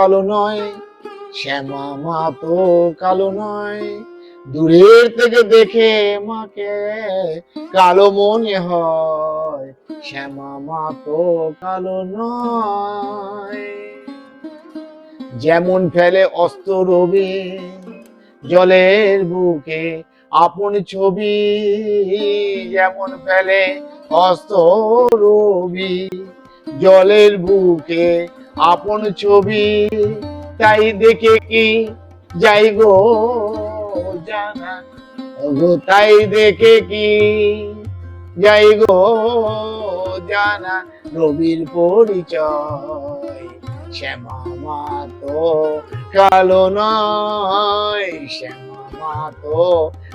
কালো নয়, শ্যামা মা তো কালো নয়। দূরের থেকে দেখে মাকে কালো মনে হয়, শ্যামা মা তো কালো নয়। যেমন ফেলে অস্ত্র রবি, জলের বুকে আপন ছবি। যেমন ফেলে অস্ত্র রবি, জলের বুকে আপন ছবি, তাই দেখে কি যাই গো জানা? তাই দেখে কি যাই গো জানা? রবির পরিচয় শ্যামা মা তো কালো নয়, শ্যামা মা তো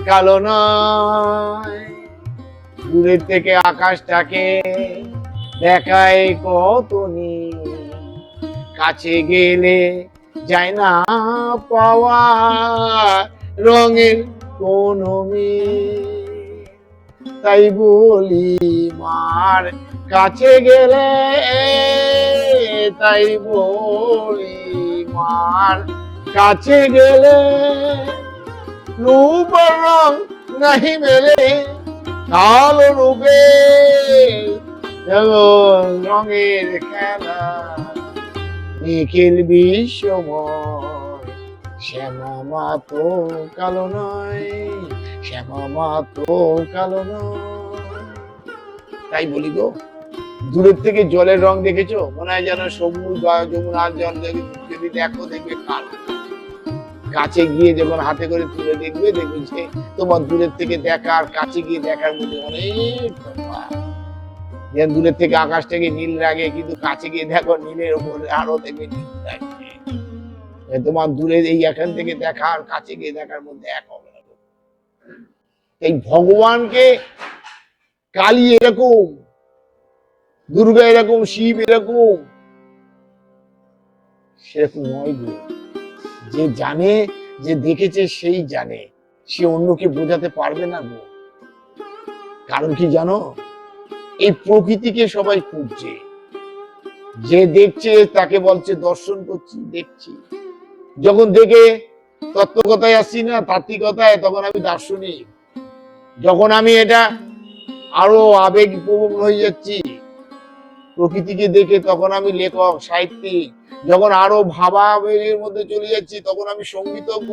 কালো নয়। দূরের থেকে আকাশটাকে দেখায় কত নীল। কাছে গেলে যায় না পাওয়া রঙের কোন তাই বলি, মার কাছে গেলে তাই বলি, মার কাছে গেলে রূপ রং নাহি মেলে, কালো রূপে রঙের খেলা নিখিল বিশ্বময়। শ্যামা মা তো কালো নয় শ্যামা মা তো কালো নয়। তাই বলি গো, দূরের থেকে জলের রং দেখেছ? মনে হয় যেন সবুজ বা যমুনার জল যদি দেখো, দেখবে কালো। কাছে গিয়ে যখন হাতে করে তুলে দেখবে দেখবে যে তোমার দূরের থেকে দেখা আর কাছে গিয়ে দেখার মধ্যে অনেক যেন দূরের থেকে আকাশটাকে নীল লাগে কিন্তু কাছে গিয়ে দেখো নীলের উপরে আরও দেখবে নীল লাগবে তোমার দূরে এই এখান থেকে দেখা আর কাছে গিয়ে দেখার মধ্যে এক হবে এই ভগবানকে কালী এরকম, দুর্গা এরকম, শিব এরকম, সেরকম নয় গো। যে জানে, যে দেখেছে সেই জানে। সে অন্যকে বোঝাতে পারবে না গো। কারণ কি জানো? এই প্রকৃতিকে সবাই খুঁজছে। যে দেখছে, তাকে বলছে, দর্শন করছি, দেখছি। যখন দেখে তত্ত্বকথায় আসছি না তাত্ত্বিকতায় তখন আমি দার্শনিক। যখন আমি এটা আরও আবেগ প্রবণ হয়ে যাচ্ছি, প্রকৃতিকে দেখে তখন আমি লেখক, সাহিত্যিক, যখন আরও ভাবা আবেগের মধ্যে চলে যাচ্ছি, তখন আমি সঙ্গীতজ্ঞ।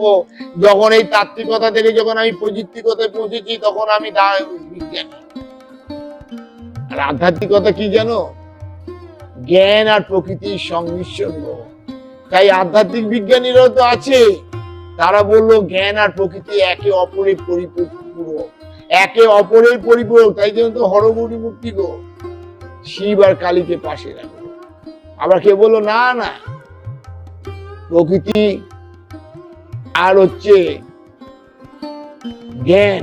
যখন এই তাত্ত্বিকতা থেকে যখন আমি প্রযুক্তিকতায় পৌঁছেছি, তখন আমি বিজ্ঞানী। আর আধ্যাত্মিকতা কি জানো? জ্ঞান আর প্রকৃতির সংমিশ্রণ। তাই আধ্যাত্মিক বিজ্ঞানীরাও তো আছে। তারা বলল, জ্ঞান আর প্রকৃতি একে অপরের পরিপূরক। একে অপরের পরিপূরক। তাই জন্য তো হরগৌরী মূর্তি গো। শিব আর কালীকে পাশে রাখো। আবার কে বলল, না না। প্রকৃতি আর হচ্ছে জ্ঞান।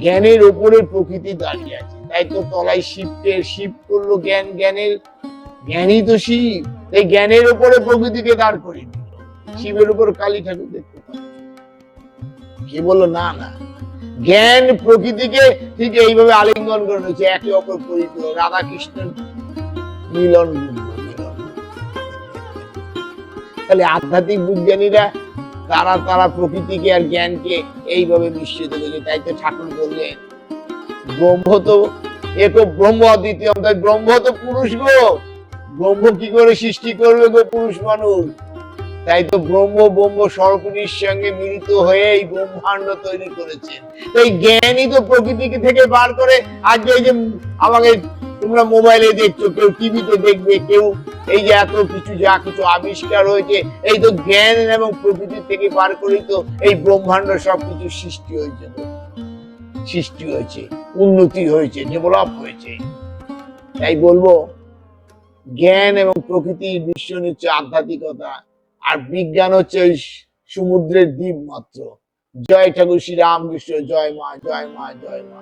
জ্ঞানের ওপরে প্রকৃতি দাঁড়িয়ে আছে। তো তলায় শিবকে শিব করল জ্ঞান, জ্ঞানের জ্ঞানই তো শিব। তাই জ্ঞানের উপরে প্রকৃতিকে দাঁড় দিল। শিবের উপর কালী ঠাকুর দেখতে বলল, না না। জ্ঞান প্রকৃতিকে ঠিক এইভাবে আলিঙ্গন করে রয়েছে। একে অপর পরিপূরক রাধা কৃষ্ণের মিলন মিলন তাহলে আধ্যাত্মিক বিজ্ঞানীরা তারা তারা প্রকৃতিকে আর জ্ঞানকে এইভাবে মিশ্রিত করেছে তাই তো ঠাকুর বললেন। ব্রহ্ম তো এক ব্রহ্ম অদ্বিতীয় তাই ব্রহ্ম তো পুরুষ গো। ব্রহ্ম কি করে সৃষ্টি করবে গো পুরুষ মানুষ? তাই তো ব্রহ্ম ব্রহ্ম সর্বপুরীর সঙ্গে মিলিত হয়ে এই ব্রহ্মাণ্ড তৈরি করেছেন তো এই জ্ঞানই তো প্রকৃতি থেকে বার করে। আজকে এই যে আমাকে তোমরা মোবাইলে দেখছ, কেউ টিভিতে দেখবে, কেউ এই যে এত কিছু, যা কিছু আবিষ্কার হয়েছে, এই তো জ্ঞান এবং প্রকৃতি থেকে বার করেই তো এই ব্রহ্মাণ্ড সবকিছু সৃষ্টি হয়েছে সৃষ্টি হয়েছে। উন্নতি হয়েছে, ডেভেলপ হয়েছে। তাই বলব, জ্ঞান এবং প্রকৃতি মিশ্রণ হচ্ছে আধ্যাত্মিকতা, আর বিজ্ঞান হচ্ছে ওই সমুদ্রের দ্বীপ মাত্র। জয় ঠাকুর শ্রী রামকৃষ্ণ জয় মা জয় মা জয় মা।